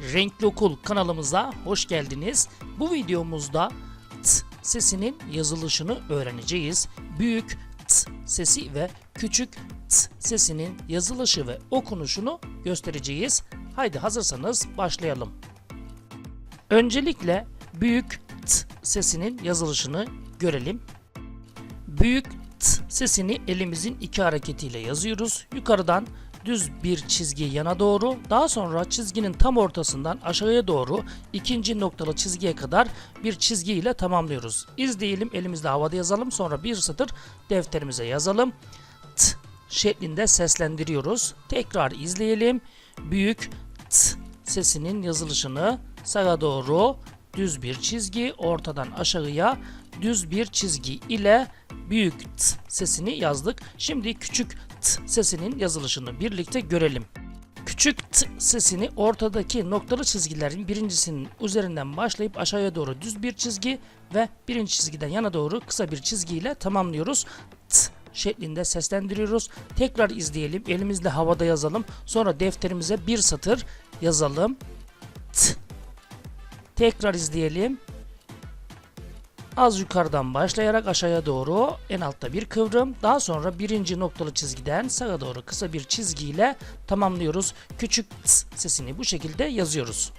Renkli Okul kanalımıza hoş geldiniz. Bu videomuzda t sesinin yazılışını öğreneceğiz. Büyük t sesi ve küçük t sesinin yazılışı ve okunuşunu göstereceğiz. Haydi hazırsanız başlayalım. Öncelikle büyük t sesinin yazılışını görelim. Büyük sesini elimizin iki hareketiyle yazıyoruz. Yukarıdan düz bir çizgi yana doğru, daha sonra çizginin tam ortasından aşağıya doğru ikinci noktalı çizgiye kadar bir çizgi ile tamamlıyoruz. İzleyelim, elimizde havada yazalım, sonra bir satır defterimize yazalım. T şeklinde seslendiriyoruz. Tekrar izleyelim. Büyük t sesinin yazılışını sağa doğru düz bir çizgi, ortadan aşağıya düz bir çizgi ile büyük t sesini yazdık. Şimdi küçük t sesinin yazılışını birlikte görelim. Küçük t sesini ortadaki noktalı çizgilerin birincisinin üzerinden başlayıp aşağıya doğru düz bir çizgi ve birinci çizgiden yana doğru kısa bir çizgiyle tamamlıyoruz. T şeklinde seslendiriyoruz. Tekrar izleyelim. Elimizle havada yazalım. Sonra defterimize bir satır yazalım. T. Tekrar izleyelim. Az yukarıdan başlayarak aşağıya doğru en altta bir kıvrım. Daha sonra birinci noktalı çizgiden sağa doğru kısa bir çizgiyle tamamlıyoruz. Küçük sesini bu şekilde yazıyoruz.